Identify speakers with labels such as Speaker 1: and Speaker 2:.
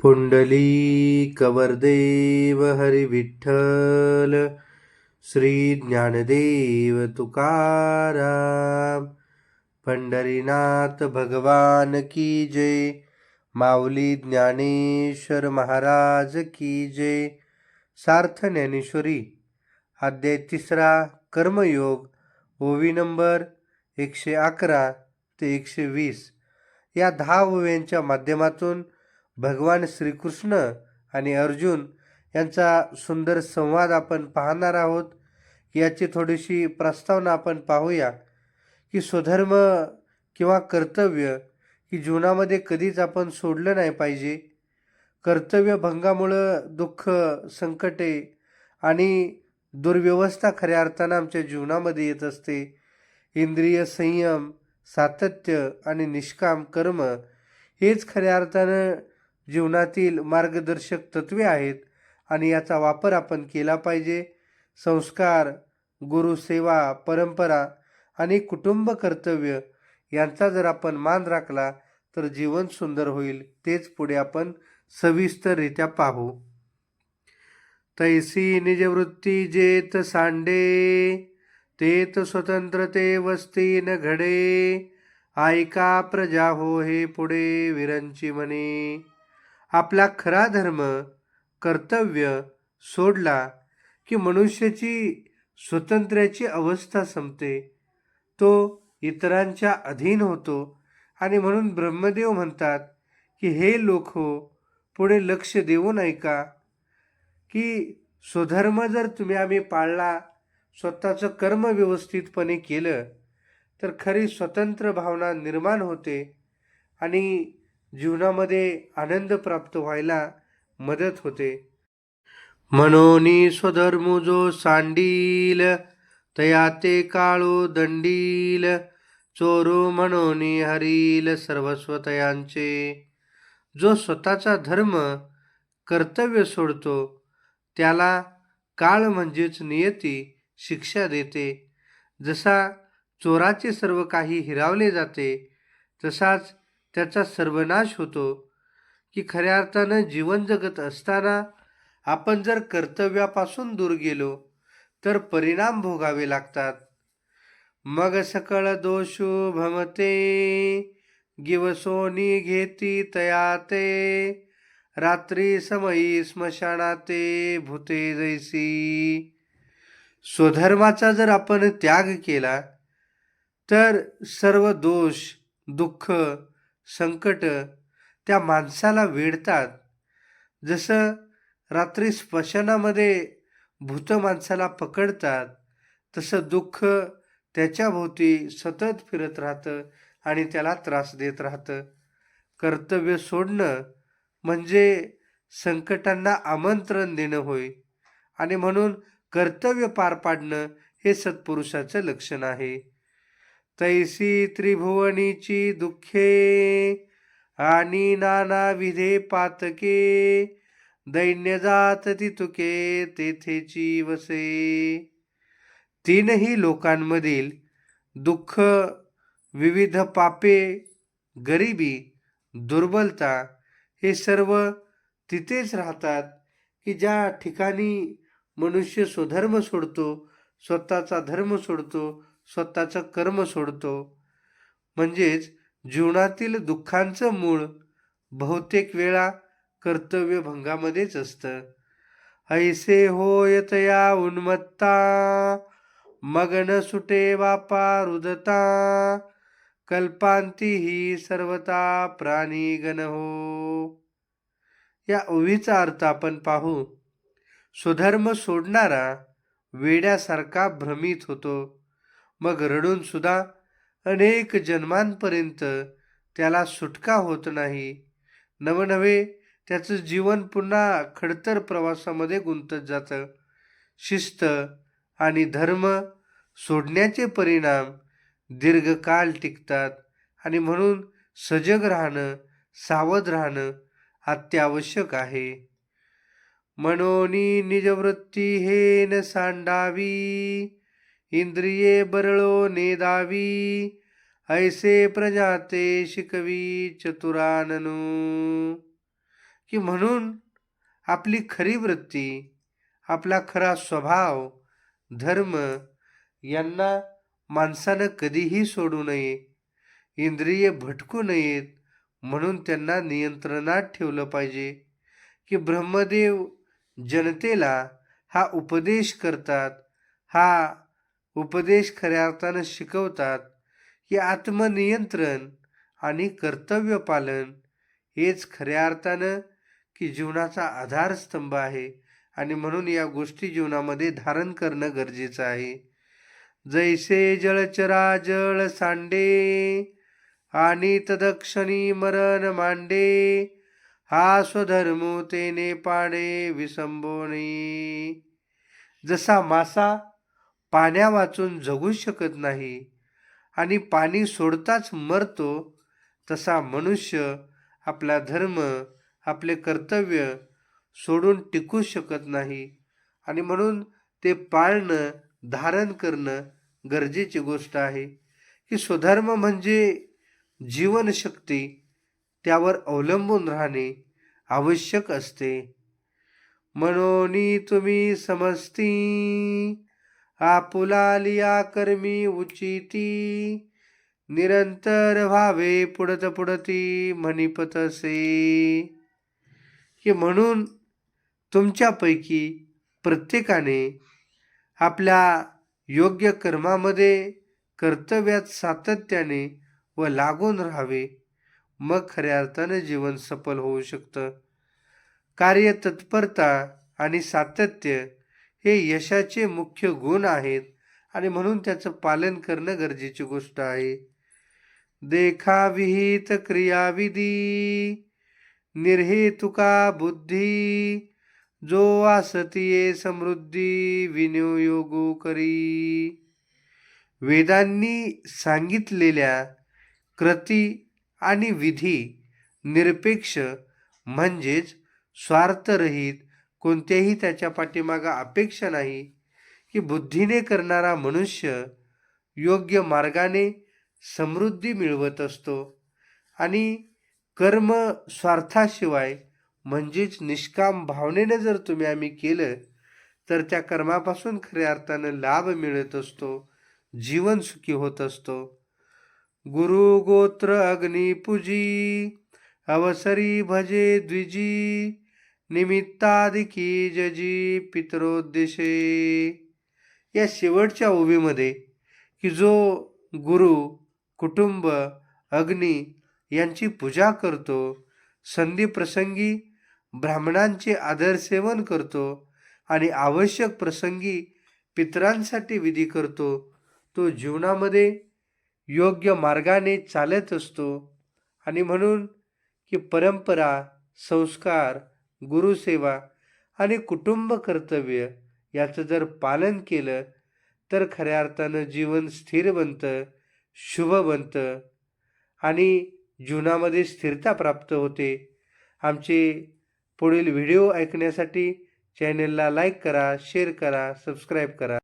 Speaker 1: पुंडली कवरदेव हरी विठ्ठल श्री ज्ञानदेव तुकाराम। पंढरीनाथ भगवान की जय। माऊली ज्ञानेश्वर महाराज की जय। सार्थ ज्ञानेश्वरी। अध्याय तिसरा कर्मयोग। ओवी नंबर एकशे अकरा ते एकशे वीस. या दहा ओव्यांच्या माध्यमातून भगवान श्रीकृष्ण आणि अर्जुन यांचा सुंदर संवाद आपण पाहणार आहोत. याची थोडीशी प्रस्तावना आपण पाहूया की स्वधर्म किंवा कर्तव्य की जीवनामध्ये कधीच आपण सोडलं नाही पाहिजे. कर्तव्यभंगामुळं दुःख संकटे आणि दुर्व्यवस्था खऱ्या अर्थानं आमच्या जीवनामध्ये येत असते. इंद्रिय संयम सातत्य आणि निष्काम कर्म हेच खऱ्या अर्थानं जीवनातील मार्गदर्शक तत्वे आहेत आणि याचा वापर आपण केला पाहिजे. संस्कार गुरुसेवा परंपरा आणि कुटुंब कर्तव्य यांचा जर आपण मान राखला तर जीवन सुंदर होईल तेच पुढे आपण सविस्तररित्या पाहू. तैसी निजवृत्ती जेत सांडे तेत स्वतंत्रते वस्ती न घडे ऐका प्रजा हो हे पुढे विरंची म्हणे आपला खरा धर्म कर्तव्य सोडला की मनुष्याची स्वतंत्र्याची अवस्था संपते. तो इतरांच्या अधीन होतो आणि म्हणून ब्रह्मदेव म्हणतात की हे लोक हो पुढे लक्ष देऊन ऐका की स्वधर्म जर तुम्ही आम्ही पाळला स्वतःचं कर्म व्यवस्थितपणे केलं तर खरी स्वतंत्र भावना निर्माण होते आणि जीवनामध्ये आनंद प्राप्त व्हायला मदत होते. म्हणून स्वधर्म जो सांडील तया ते काळो दंडील चोरू म्हणून हरील सर्वस्व तयांचे जो स्वतःचा धर्म कर्तव्य सोडतो त्याला काळ म्हणजेच नियती शिक्षा देते. जसा चोराचे सर्व काही हिरावले जाते तसाच त्याचा सर्वनाश होतो. की खऱ्या अर्थानं जीवन जगत असताना आपण जर कर्तव्यापासून दूर गेलो तर परिणाम भोगावे लागतात. मग सकळ दोषो भमते गिवसोनी घेती तयाते रात्री समयी स्मशानाते भूते जैसी. स्वधर्माचा जर आपण त्याग केला तर सर्व दोष दुःख संकट त्या माणसाला वेढतात जसं रात्री स्मशानामध्ये भूत माणसाला पकडतात तसं दुःख त्याच्याभोवती सतत फिरत राहतं आणि त्याला त्रास देत राहतं. कर्तव्य सोडणं म्हणजे संकटांना आमंत्रण देणं होय आणि म्हणून कर्तव्य पार पाडणं हे सत्पुरुषाचं लक्षण आहे. तैसी त्रिभुवनीची दुःखे आणि नाना विधे पातके. दैन्य जात तुके तेथेची वसे तीनही लोकांमधील दुःख विविध पापे गरिबी दुर्बलता हे सर्व तिथेच राहतात की ज्या ठिकाणी मनुष्य स्वधर्म सोडतो स्वतःचा धर्म सोडतो स्वतःचं कर्म सोडतो. म्हणजेच जीवनातील दुःखांचं मूळ बहुतेक वेळा कर्तव्यभंगामध्येच असतं. ऐसे होय तया उन्मत्ता मगन सुटे बापा रुदता कल्पांती ही सर्वता प्राणी गण हो. या ओवीचा अर्थ आपण पाहू स्वधर्म सोडणारा वेड्यासारखा भ्रमित होतो. मग रडून सुद्धा अनेक जन्मांपर्यंत त्याला सुटका होत नाही. नवनवे त्याचं जीवन पुन्हा खडतर प्रवासामध्ये गुंतत जातं. शिस्त आणि धर्म सोडण्याचे परिणाम दीर्घकाळ टिकतात आणि म्हणून सजग राहणं सावध राहणं अत्यावश्यक आहे. मनोनी निजवृत्ती हे न सांडावी. इंद्रिये बरळो नेदावी ऐसे प्रजाते शिकवी चतुराननू. की म्हणून आपली खरी वृत्ती आपला खरा स्वभाव धर्म यांना माणसानं कधीही सोडू नये इंद्रिय भटकू नयेत म्हणून त्यांना नियंत्रणात ठेवलं पाहिजे. की ब्रह्मदेव जनतेला हा उपदेश करतात हा उपदेश खऱ्या अर्थानं शिकवतात की आत्मनियंत्रण आणि कर्तव्य पालन हेच खऱ्या अर्थानं की जीवनाचा आधारस्तंभ आहे. आणि म्हणून या गोष्टी जीवनामध्ये धारण करणं गरजेचं आहे. जैसे जळचरा जळ सांडे आणि तदक्षणी मरण मांडे हा स्वधर्म तेने पाडे विसंबोणे जसा मासा पाण्या वाचून जगू शकत नाही. आणि पाणी सोडताच मरतो तसा मनुष्य आपला धर्म आपले कर्तव्य सोडून टिकू शकत नाही. आणि म्हणून ते पाळणं धारण करणं गरजेची गोष्ट आहे की स्वधर्म म्हणजे जीवनशक्ती त्यावर अवलंबून राहणे आवश्यक असते. मनोनी तुम्ही समजती आपुला लिया कर्मी उचिती. निरंतर व्हावे पुढत पुढती म्हणिपतसे की म्हणून तुमच्यापैकी प्रत्येकाने आपल्या योग्य कर्मामध्ये कर्तव्यात सातत्याने व लागून राहावे. मग खऱ्या अर्थानं जीवन सफल होऊ शकतं. कार्य तत्परता आणि सातत्य हे यशाचे मुख्य गुण आहेत आणि म्हणून त्याचं पालन करणं गरजेची गोष्ट आहे. देखाविहित क्रियाविधी निर्हेतुका बुद्धी जो आसतीये समृद्धी विनियोगो करी. वेदांनी सांगितलेल्या कृती आणि विधी निरपेक्ष म्हणजेच स्वार्थरहित कोणत्याही त्याच्या पाठीमागं अपेक्षा नाही की बुद्धीने करणारा मनुष्य योग्य मार्गाने समृद्धी मिळवत असतो आणि कर्म स्वार्थाशिवाय म्हणजेच निष्काम भावनेनं जर तुम्ही आम्ही केलं तर त्या कर्मापासून खऱ्या अर्थानं लाभ मिळत असतो जीवन सुखी होत असतो. गुरु गोत्र अग्निपूजी अवसरी भजे द्विजी निमित्तादिकी जजी पितरोद्देशे. या शेवटच्या ओवीमध्ये की जो गुरु कुटुंब अग्नी यांची पूजा करतो संधी प्रसंगी ब्राह्मणांचे आदर सेवन करतो आणि आवश्यक प्रसंगी पितरांसाठी विधी करतो तो जीवनामध्ये योग्य मार्गाने चालत असतो. आणि म्हणून की परंपरा संस्कार गुरुसेवा आणि कुटुंब कर्तव्य याचं जर पालन केलं तर खऱ्या अर्थानं जीवन स्थिर बनतं शुभ बनतं आणि जीवनामध्ये स्थिरता प्राप्त होते. आमचे पुढील व्हिडिओ ऐकण्यासाठी चॅनलला लाईक करा शेअर करा सबस्क्राईब करा.